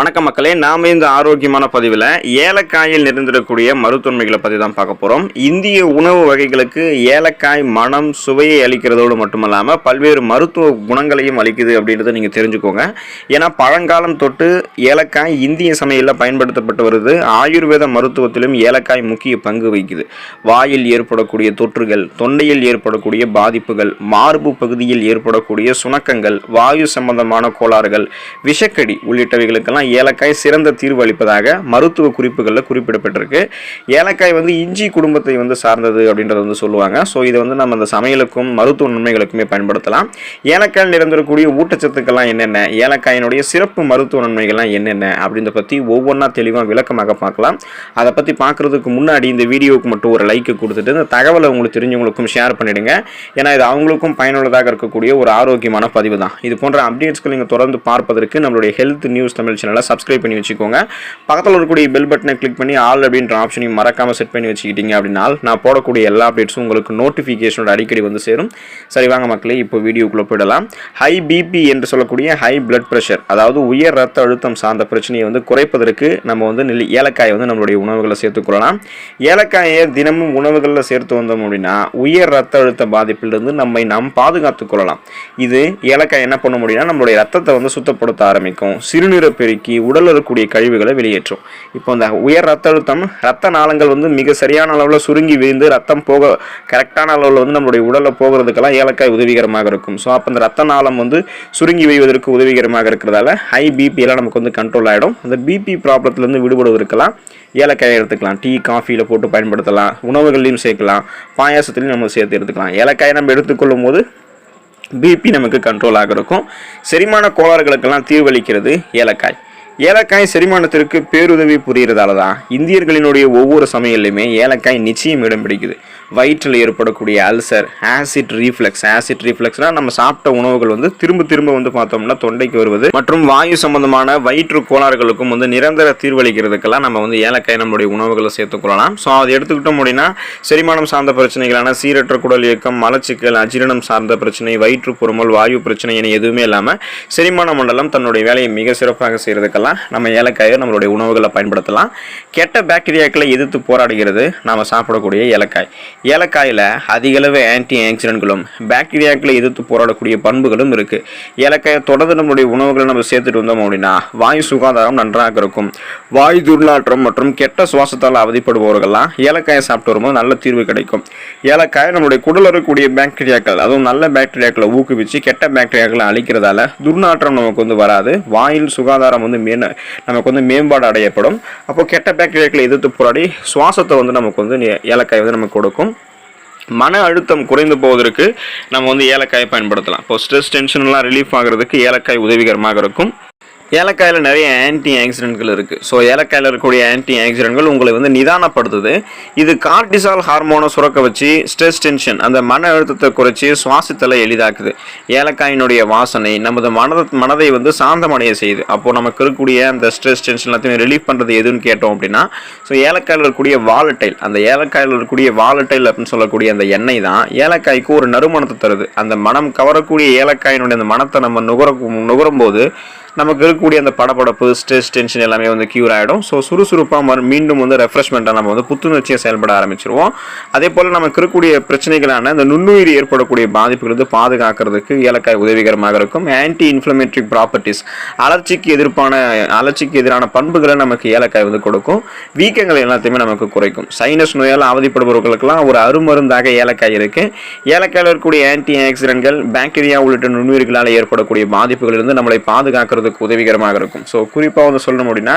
வணக்கம் மக்களே நாம இந்த ஆரோக்கியமான பதிவில் ஏலக்காயில் நிறைந்திருக்கக்கூடிய மருத்துவன்மைகளை பற்றி தான் பார்க்க போகிறோம் இந்திய உணவு வகைகளுக்கு ஏலக்காய் மனம் சுவையை அளிக்கிறதோடு மட்டுமல்லாமல் பல்வேறு மருத்துவ குணங்களையும் அளிக்குது அப்படின்றத நீங்கள் தெரிஞ்சுக்கோங்க. ஏன்னா பழங்காலம் தொட்டு ஏலக்காய் இந்திய சமையலில் பயன்படுத்தப்பட்டு வருது. ஆயுர்வேத மருத்துவத்திலும் ஏலக்காய் முக்கிய பங்கு வகிக்குது. வாயில் ஏற்படக்கூடிய தொற்றுகள் தொண்டையில் ஏற்படக்கூடிய பாதிப்புகள் மார்பு பகுதியில் ஏற்படக்கூடிய சுணக்கங்கள் வாயு சம்பந்தமான கோளாறுகள் விஷக்கடி உள்ளிட்டவைகளுக்கெல்லாம் ஏலக்காய் சிறந்த தீர்வு அளிப்பதாக மருத்துவ குறிப்புகளில் குறிப்பிடப்பட்டிருக்கு. ஏலக்காய் வந்து இஞ்சி குடும்பத்தை வந்து சார்ந்தது அப்படின்றத வந்து சொல்லுவாங்க. ஸோ இதை வந்து நம்ம அந்த சமையலுக்கும் மருத்துவ நன்மைகளுக்குமே பயன்படுத்தலாம். ஏலக்காய் நிரந்தரக்கூடிய ஊட்டச்சத்துக்கள்லாம் என்னென்ன? ஏலக்காயினுடைய சிறப்பு மருத்துவ நன்மைகள்லாம் என்னென்ன? அப்படின்றத பற்றி ஒவ்வொன்றா தெளிவாக விளக்கமாக பார்க்கலாம். அதை பற்றி பார்க்குறதுக்கு முன்னாடி இந்த வீடியோவுக்கு மட்டும் ஒரு லைக்கு கொடுத்துட்டு இந்த தகவலை உங்களுக்கு தெரிஞ்சவங்களுக்கும் ஷேர் பண்ணிவிடுங்க ஏன்னா இது அவங்களுக்கும் பயனுள்ளதாக இருக்கக்கூடிய ஒரு ஆரோக்கியமான பதிவு தான் இது போன்ற அப்டேட்ஸ்கள் நீங்கள் தொடர்ந்து பார்ப்பதற்கு நம்மளுடைய ஹெல்த் நியூஸ் தமிழ் சப்ஸ்கிரைப் பண்ணி வச்சுக்கோங்க. பக்கத்தில் இருக்கக்கூடிய பெல் பட்டனை கிளிக் பண்ணி ஆல் அப்படின்ற ஆப்ஷனையும் மறக்காமல் செட் பண்ணி வச்சுக்கிட்டீங்க அப்படின்னா நான் போடக்கூடிய எல்லா அப்டேட்ஸும் உங்களுக்கு நோட்டிஃபிகேஷனோட அடிக்கடி வந்து சேரும். சரி வாங்க மக்களே இப்போ வீடியோக்குள்ளே போயிடலாம். ஹை பிபி என்று சொல்லக்கூடிய ஹை பிளட் ப்ரெஷர் அதாவது உயர் ரத்த அழுத்தம் சார்ந்த பிரச்சனையை வந்து குறைப்பதற்கு நம்ம வந்து நெல்லி ஏலக்காயை வந்து நம்மளுடைய உணவுகளை சேர்த்துக்கொள்ளலாம் ஏலக்காயை தினமும் உணவுகளில் சேர்த்து வந்தோம் அப்படின்னா உயர் ரத்த அழுத்த பாதிப்பிலிருந்து நம்மை நாம் பாதுகாத்துக் கொள்ளலாம். இது ஏலக்காய் என்ன பண்ண முடியும்னா நம்மளுடைய ரத்தத்தை வந்து சுத்தப்படுத்த ஆரம்பிக்கும். சிறுநீரை பெருக்கி உடலில் இருக்கக்கூடிய கழிவுகளை வெளியேற்றும். இப்போ இந்த உயர் ரத்த அழுத்தம் ரத்த நாளங்கள் வந்து மிக சரியான அளவில் சுருங்கி விழுந்து ரத்தம் போக கரெக்டான அளவில் வந்து நம்மளுடைய உடலில் போகிறதுக்கெல்லாம் ஏலக்காய் உதவிகரமாக இருக்கும். ஸோ அப்போ அந்த ரத்த நாளம் வந்து சுருங்கி வைவதற்கு உதவிகரமாக இருக்கிறதால ஹை பிபியெல்லாம் நமக்கு வந்து கண்ட்ரோல் ஆகிடும் அந்த பிபி ப்ராப்ளத்துலேருந்து விடுபடுவதற்கெல்லாம் ஏலக்காயை எடுத்துக்கலாம். டீ காஃபியில் போட்டு பயன்படுத்தலாம். உணவுகள்லையும் சேர்க்கலாம். பாயாசத்துலையும் நம்ம சேர்த்து எடுத்துக்கலாம். ஏலக்காயை நம்ம எடுத்துக்கொள்ளும் போது பிபி நமக்கு கண்ட்ரோல் ஆகிருக்கும் செரிமான கோளாறுகளுக்கெல்லாம் தீர்வளிக்கிறது ஏலக்காய். ஏலக்காய் செரிமானத்திற்கு பேருதவி புரிகிறதால தான் இந்தியர்களினுடைய ஒவ்வொரு சமையல்லையுமே ஏலக்காய் நிச்சயம் இடம் பிடிக்குது. வயிற்றில் ஏற்படக்கூடிய அல்சர் ஆசிட் ரீஃப்ளெக்ஸ் ஆசிட் ரீஃப்ளெக்ஸ்னால் நம்ம சாப்பிட்ட உணவுகள் வந்து திரும்ப திரும்ப வந்து பார்த்தோம்னா தொண்டைக்கு வருவது. மற்றும் வாயு சம்பந்தமான வயிற்று கோளாறுகளுக்கும் வந்து நிரந்தர தீர்வளிக்கிறதுக்கெல்லாம் நம்ம வந்து ஏலக்காய் நம்மளுடைய உணவுகளை சேர்த்துக்கொள்ளலாம் ஸோ அதை எடுத்துக்கிட்டோம் அப்படின்னா செரிமானம் சார்ந்த பிரச்சனைகளான சீரற்ற குடல் இயக்கம் மலச்சிக்கல் அஜீரணம் சார்ந்த பிரச்சனை வயிற்று பொறுமல் வாயு பிரச்சனை என எதுவுமே இல்லாமல் செரிமான மண்டலம் தன்னுடைய வேலையை மிக சிறப்பாக செய்கிறதுக்கெல்லாம் நம்ம ஏலக்காயை நம்மளுடைய உணவுகளை பயன்படுத்தலாம். கெட்ட பாக்டீரியாக்களை எதிர்த்து போராடுகிறது நாம் சாப்பிடக்கூடிய ஏலக்காய். ஏலக்காயில் அதிகளவு ஆன்டி ஆக்சிடென்ட்களும் பாக்டீரியாக்களை எதிர்த்து போராடக்கூடிய பண்புகளும் இருக்குது ஏலக்காயை தொடர்ந்து நம்மளுடைய உணவுகளை நம்ம சேர்த்துட்டு வந்தோம் அப்படின்னா வாயு சுகாதாரம் நன்றாக இருக்கும். வாயு துர்நாற்றம் மற்றும் கெட்ட சுவாசத்தால் அவதிப்படுபவர்கள்லாம் ஏலக்காயை சாப்பிட்டு வரும்போது நல்ல தீர்வு கிடைக்கும். ஏலக்காய் நம்மளுடைய குடல் இருக்கக்கூடிய பாக்டீரியாக்கள் அதுவும் நல்ல பாக்டீரியாக்களை ஊக்குவிச்சு கெட்ட பாக்டீரியாக்களை அழிக்கிறதால துர்நாற்றம் நமக்கு வந்து வராது. வாயில் சுகாதாரம் வந்து மே நமக்கு வந்து மேம்பாடு அடையப்படும். அப்போ கெட்ட பாக்டீரியாக்களை எதிர்த்து போராடி சுவாசத்தை வந்து நமக்கு வந்து ஏலக்காய் வந்து நமக்கு கொடுக்கும். மன அழுத்தம் குறைந்து போவதற்கு நம்ம வந்து ஏலக்காயை பயன்படுத்தலாம். இப்போ ஸ்ட்ரெஸ் டென்ஷன்லாம் ரிலீஃப் ஆகிறதுக்கு ஏலக்காய் உதவிகரமாக இருக்கும். ஏலக்காயில் நிறைய ஆன்டி ஆக்சிடென்ட்கள் இருக்குது ஸோ ஏலக்காயில் இருக்கக்கூடிய ஆன்டி ஆக்சிடென்ட்கள் உங்களை வந்து நிதானப்படுத்துது. இது கார்டிசால் ஹார்மோனை சுரக்க வச்சு ஸ்ட்ரெஸ் டென்ஷன் அந்த மன அழுத்தத்தை குறைச்சி சுவாசித்தலை எளிதாக்குது. ஏலக்காயினுடைய வாசனை நமது மனத மனதை வந்து சாந்தமடைய செய்யுது. அப்போது நமக்கு இருக்கக்கூடிய அந்த ஸ்ட்ரெஸ் டென்ஷன் எல்லாத்தையும் ரிலீஃப் பண்ணுறது எதுன்னு கேட்டோம் அப்படின்னா ஸோ ஏலக்காயில் இருக்கக்கூடிய வாலட்டைல் அந்த ஏலக்காயில் இருக்கக்கூடிய வாலட்டைல் அப்படின்னு சொல்லக்கூடிய அந்த எண்ணெய் தான் ஏலக்காய்க்கு ஒரு நறுமணத்தை தருது. அந்த மனம் கவரக்கூடிய ஏலக்காயினுடைய அந்த மனத்தை நம்ம நுகர நுகரும்போது நமக்கு இருக்கக்கூடிய அந்த படப்படப்பு ஸ்ட்ரெஸ் டென்ஷன் எல்லாமே வந்து க்யூர் ஆகிடும் ஸோ சுறுசுறுப்பாக மறு மீண்டும் வந்து ரெஃப்ரெஷ்மெண்ட்டாக நம்ம வந்து புத்துணர்ச்சியாக செயல்பட ஆரம்பிச்சிருவோம். அதே போல் நமக்கு இருக்கக்கூடிய பிரச்சனைகளான இந்த நுண்ணுயிர் ஏற்படக்கூடிய பாதிப்புகள் வந்து பாதுகாக்கிறதுக்கு ஏலக்காய் உதவிகரமாக இருக்கும். ஆன்டி இன்ஃப்ளமேட்ரி ப்ராப்பர்ட்டிஸ் அலர்ச்சிக்கு எதிர்ப்பான அலர்ச்சிக்கு எதிரான பண்புகளை நமக்கு ஏலக்காய் வந்து கொடுக்கும். வீக்கங்கள் எல்லாத்தையுமே நமக்கு குறைக்கும். சைனஸ் நோயால் அவதிப்படுபவர்களுக்கெல்லாம் ஒரு அருமருந்தாக ஏலக்காய் இருக்குது ஏலக்காயில் இருக்கக்கூடிய ஆன்டி ஆக்சிடென்ட்கள் பாக்டீரியா உள்ளிட்ட நுண்ணுயிர்களால் ஏற்படக்கூடிய பாதிப்புகளிலிருந்து நம்மளை பாதுகாக்கிறது பண்ணுறதுக்கு உதவிகரமாக இருக்கும். ஸோ குறிப்பாக வந்து சொல்லணும் அப்படின்னா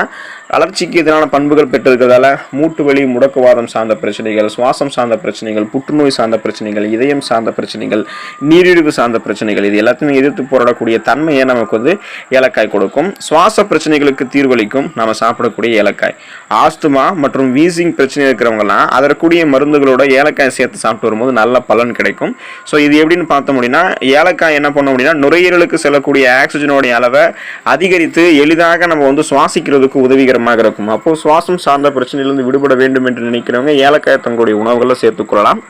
வளர்ச்சிக்கு எதிரான பண்புகள் பெற்றிருக்கிறதால மூட்டு வலி முடக்குவாதம் சார்ந்த பிரச்சனைகள் சுவாசம் சார்ந்த பிரச்சனைகள் புற்றுநோய் சார்ந்த பிரச்சனைகள் இதயம் சார்ந்த பிரச்சனைகள் நீரிழிவு சார்ந்த பிரச்சனைகள் இது எல்லாத்தையுமே எதிர்த்து போராடக்கூடிய தன்மையை நமக்கு வந்து ஏலக்காய் கொடுக்கும். சுவாச பிரச்சனைகளுக்கு தீர்வளிக்கும் நம்ம சாப்பிடக்கூடிய ஏலக்காய். ஆஸ்துமா மற்றும் வீசிங் பிரச்சனை இருக்கிறவங்கலாம் அதற்குரிய மருந்துகளோட ஏலக்காய் சேர்த்து சாப்பிட்டு வரும்போது நல்ல பலன் கிடைக்கும். ஸோ இது எப்படின்னு பார்த்தோம் அப்படின்னா ஏலக்காய் என்ன பண்ணோம் அப்படின்னா நுரையீரலுக்கு செல்லக்கூடிய ஆக்சிஜனோடைய அளவை அதிகரித்து எளிதாக நம்ம வந்து சுவாசிக்கிறதுக்கு உதவிகரமாக இருக்கும். அப்போது சுவாசம் சார்ந்த பிரச்சனையிலிருந்து விடுபட வேண்டும் என்று நினைக்கிறவங்க ஏலக்காய் தங்களுடைய உணவுகளை சேர்த்துக்கொள்ளலாம்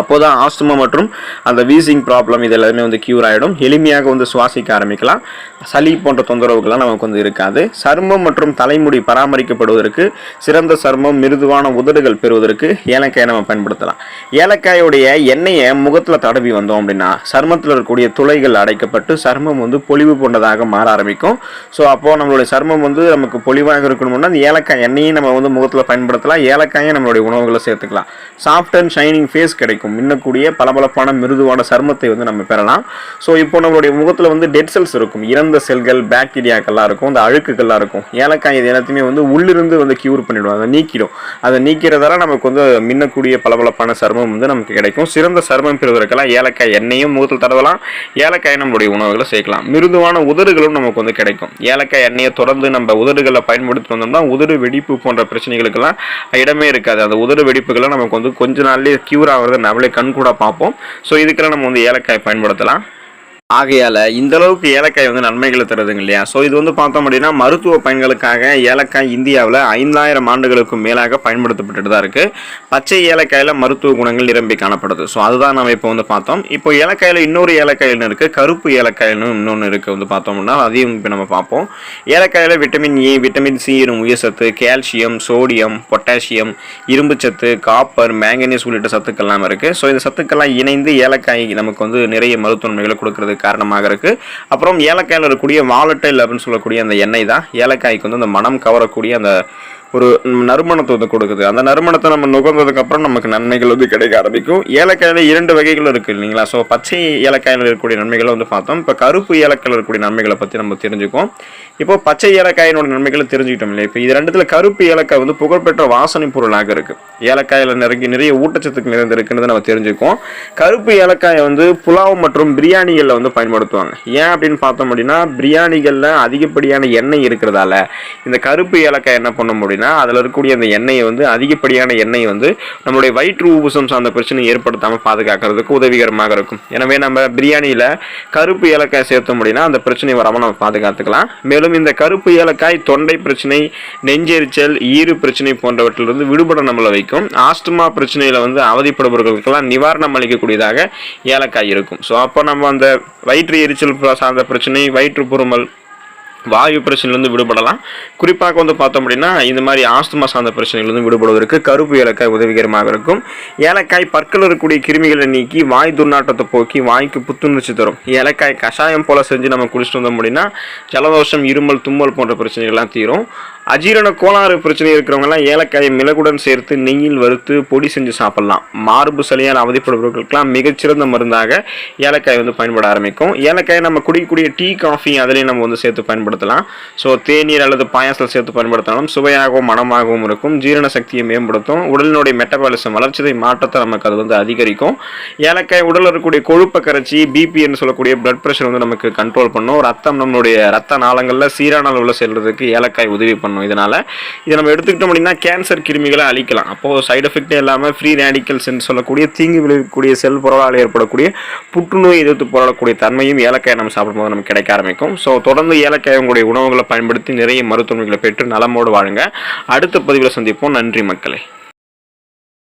அப்போ தான் ஆஸ்துமா மற்றும் அந்த வீசிங் ப்ராப்ளம் இது எல்லாமே வந்து க்யூர் ஆகிடும் எளிமையாக வந்து சுவாசிக்க ஆரம்பிக்கலாம். சளி போன்ற தொந்தரவுகள்லாம் நமக்கு வந்து இருக்காது. சருமம் மற்றும் தலைமுடி பராமரிக்கப்படுவதற்கு சிறந்த சருமம் மிருதுவான உதடுகள் பெறுவதற்கு ஏலக்காயை நம்ம பயன்படுத்தலாம். ஏலக்காயோடைய எண்ணெயை முகத்தில் தடவி வந்தோம் அப்படின்னா சருமத்தில் இருக்கக்கூடிய துளைகள் அடைக்கப்பட்டு சருமம் வந்து பொலிவு கொண்டதாக மாற ஆரம்பிக்கும். ஸோ அப்போது நம்மளுடைய சருமம் வந்து நமக்கு பொலிவாக இருக்கணும்னா அந்த ஏலக்காய் எண்ணெயை நம்ம வந்து முகத்தில் பயன்படுத்தலாம். ஏலக்காயை நம்மளுடைய உணவுகளை சேர்த்துக்கலாம். சாஃப்ட் அண்ட் ஷைனிங் ஃபேஸ் கிடைக்கும். மின்னக்கூடிய பளபளப்பான மிருதுவான சருமத்தை வந்து நம்ம பெறலாம். ஸோ இப்போ நம்மளுடைய முகத்தில் வந்து டெட் செல்ஸ் இருக்கும். இறந்த செல்கள் பாக்டீரியாக்கள்லாம் இருக்கும். அந்த அழுக்குகள்லாம் இருக்கும். ஏலக்காய் இது எல்லாத்தையுமே வந்து உள்ளிருந்து வந்து கியூர் பண்ணிவிடும் அதை நீக்கிடும். அதை நீக்கிறதால நமக்கு வந்து மின்னக்கூடிய பளபளப்பான சருமம் வந்து நமக்கு கிடைக்கும். சிறந்த சருமம் பெறுவதற்கெல்லாம் ஏலக்காய் எண்ணெயும் முகத்தில் தடவலாம். ஏலக்காய் நம்மளுடைய உணவுகளை சேர்க்கலாம். மிருதுவான உதடுகளும் நமக்கு வந்து கிடைக்கும். ஏலக்காய் எண்ணெயை தொடர்ந்து நம்ம உதடுகளை பயன்படுத்தி வந்தோம்னா உதடு வெடிப்பு போன்ற பிரச்சனைகளுக்கெல்லாம் இடமே இருக்காது. அந்த உதடு வெடிப்புகளை நமக்கு வந்து கொஞ்ச நாள்லேயே கியூர் ஆகிறது நம்மளே கண் கூட பார்ப்போம். ஸோ இதுக்கெல்லாம் நம்ம வந்து ஏலக்காய் பயன்படுத்தலாம். ஆகையால் இந்த அளவுக்கு ஏலக்காய் வந்து நன்மைகளை தருதுங்க இல்லையா? ஸோ இது வந்து பார்த்தோம் அப்படின்னா மருத்துவ பயன்களுக்காக ஏலக்காய் இந்தியாவில் ஐந்தாயிரம் ஆண்டுகளுக்கும் மேலாக பயன்படுத்தப்பட்டு தான் இருக்குது பச்சை ஏலக்காயில் மருத்துவ குணங்கள் நிரம்பி காணப்படுது. ஸோ அதுதான் நம்ம இப்போ வந்து பார்த்தோம். இப்போ ஏலக்காயில் இன்னொரு ஏலக்காயில்னு இருக்குது கருப்பு ஏலக்காயில்னு இன்னொன்று இருக்குது வந்து பார்த்தோம்னா அதையும் இப்போ நம்ம பார்ப்போம். ஏலக்காயில் விட்டமின் ஏ விட்டமின் சி எனும் உயர்சத்து கால்சியம் சோடியம் பொட்டாசியம் இரும்பு சத்து காப்பர் மேங்கனீஸ் உள்ளிட்ட சத்துக்கள்லாம் இருக்குது ஸோ இந்த சத்துக்கள்லாம் இணைந்து ஏலக்காய் நமக்கு வந்து நிறைய மருத்துவன்மைகளை கொடுக்கறதுக்கு காரணமாக இருக்குது அப்புறம் ஏலக்காயில் இருக்கக்கூடிய வாலட்டைல் அப்படின்னு சொல்லக்கூடிய அந்த எண்ணெய் தான். ஏலக்காய்க்கு வந்து அந்த மனம் கவரக்கூடிய அந்த ஒரு நறுமணத்தை வந்து கொடுக்குது. அந்த நறுமணத்தை நம்ம நுகர்ந்ததுக்கப்புறம் நமக்கு நன்மைகள் வந்து கிடைக்க ஆரம்பிக்கும். ஏலக்காயில் இரண்டு வகைகள் இருக்குது இல்லைங்களா? ஸோ பச்சை ஏலக்காயில் இருக்கக்கூடிய நன்மைகளை வந்து பார்த்தோம். இப்போ கருப்பு ஏலக்காயில் இருக்கக்கூடிய நன்மைகளை பற்றி நம்ம தெரிஞ்சுக்கோம் இப்போ பச்சை ஏலக்காயினோட நன்மைகளை தெரிஞ்சுக்கிட்டோம் இல்லையா? இப்போ இது ரெண்டுத்தில் கருப்பு ஏலக்காய் வந்து புகழ்பெற்ற வாசனை பொருளாக இருக்குது ஏலக்காயில் நிறைய நிறைய ஊட்டச்சத்துக்கு நிறைந்திருக்குன்னு நம்ம தெரிஞ்சுக்கோம் கருப்பு ஏலக்காயை வந்து புலாவ் மற்றும் பிரியாணிகளில் வந்து பயன்படுத்துவாங்க. ஏன் அப்படின்னு பார்த்தோம் அப்படின்னா பிரியாணிகளில் அதிகப்படியான எண்ணெய் இருக்கிறதால இந்த கருப்பு ஏலக்காய் என்ன பண்ண முடியும்னா அதில் இருக்கக்கூடிய அந்த எண்ணெயை வந்து அதிகப்படியான எண்ணெய் வந்து நம்மளுடைய வயிற்று உபசம் சார்ந்த பிரச்சனை ஏற்படுத்தாமல் பாதுகாக்கிறதுக்கு உதவிகரமாக இருக்கும். எனவே நம்ம பிரியாணியில் கருப்பு ஏலக்காய் சேர்த்தோம் அப்படின்னா அந்த பிரச்சனை வராமல் நம்ம பாதுகாத்துக்கலாம். மேலும் இந்த கருப்பு ஏலக்காய் தொண்டை பிரச்சனை நெஞ்செரிச்சல் ஈறு பிரச்சனை போன்றவற்றிலிருந்து விடுபட நம்மளை வைக்கும். ஆஸ்துமா பிரச்சனையில் வந்து அவதிப்படுபவர்களுக்கெல்லாம் நிவாரணம் அளிக்கக்கூடியதாக ஏலக்காய் இருக்கும். ஸோ அப்போ நம்ம அந்த வயிற்று எரிச்சல் சார்ந்த பிரச்சனை வயிற்று பொறுமல் வாயு பிரச்சனையிலிருந்து விடுபடலாம். குறிப்பாக வந்து பார்த்தோம் அப்படின்னா இந்த மாதிரி ஆஸ்துமா சார்ந்த பிரச்சனைகளிலிருந்து விடுபடுவதற்கு கருப்பு ஏலக்காய் உதவிகரமாக இருக்கும். ஏலக்காய் பற்கள் இருக்கக்கூடிய கிருமிகளை நீக்கி வாய் துர்நாற்றத்தை போக்கி வாய்க்கு புத்துணர்ச்சி தரும். ஏலக்காய் கஷாயம் போல் செஞ்சு நம்ம குடிச்சிட்டு வந்தோம் அப்படின்னா ஜலதோஷம் இருமல் தும்மல் போன்ற பிரச்சனைகள்லாம் தீரும். அஜீரண கோளாறு பிரச்சனை இருக்கிறவங்கலாம் ஏலக்காயை மிளகுடன் சேர்த்து நெய்யில் வறுத்து பொடி செஞ்சு சாப்பிட்லாம். மார்பு சளியால் அவதிப்படுபவர்களுக்கெல்லாம் மிகச்சிறந்த மருந்தாக ஏலக்காய் வந்து பயன்பட ஆரம்பிக்கும். ஏலக்காயை நம்ம குடிக்கக்கூடிய டீ காஃபி அதிலையும் நம்ம வந்து சேர்த்து பயன்படுத்தலாம். ஸோ தேநீர் அல்லது பாயாசத்தில் சேர்த்து பயன்படுத்தினாலும் சுவையாகவும் மனமாகவும் இருக்கும். ஜீரண சக்தியை மேம்படுத்தும். உடலினுடைய மெட்டபாலிசம் வளர்ச்சிதை மாற்றத்தை நமக்கு அது வந்து அதிகரிக்கும். ஏலக்காய் உடலில் இருக்கக்கூடிய கொழுப்பை கரைச்சி பிபின்னு சொல்லக்கூடிய பிளட் ப்ரெஷர் வந்து நமக்கு கண்ட்ரோல் பண்ணும். ரத்தம் நம்மளுடைய ரத்த நாளங்களில் சீரான அளவில் செல்றதுக்கு ஏலக்காய் உதவி பண்ணும். இதனால இதை நம்ம எடுத்துக்கிட்டோம் அப்படின்னா கேன்சர் கிருமிகளை அழிக்கலாம். அப்போது சைடு எஃபெக்டே இல்லாமல் ஃப்ரீ ரேடிக்கல்ஸ் சொல்லக்கூடிய தீங்கு விளைவிக்கக்கூடிய செல் பொருளால் ஏற்படக்கூடிய புற்றுநோய் எதிர்த்து போராடக்கூடிய தன்மையும் ஏலக்காய் நம்ம சாப்பிடும்போது நமக்கு கிடைக்க ஆரம்பிக்கும். ஸோ தொடர்ந்து ஏலக்காய் உங்களுடைய உணவுகளை பயன்படுத்தி நிறைய மருத்துவமைகளை பெற்று நலமோடு வாழுங்க. அடுத்த பதிவில் சந்திப்போம். நன்றி மக்களே.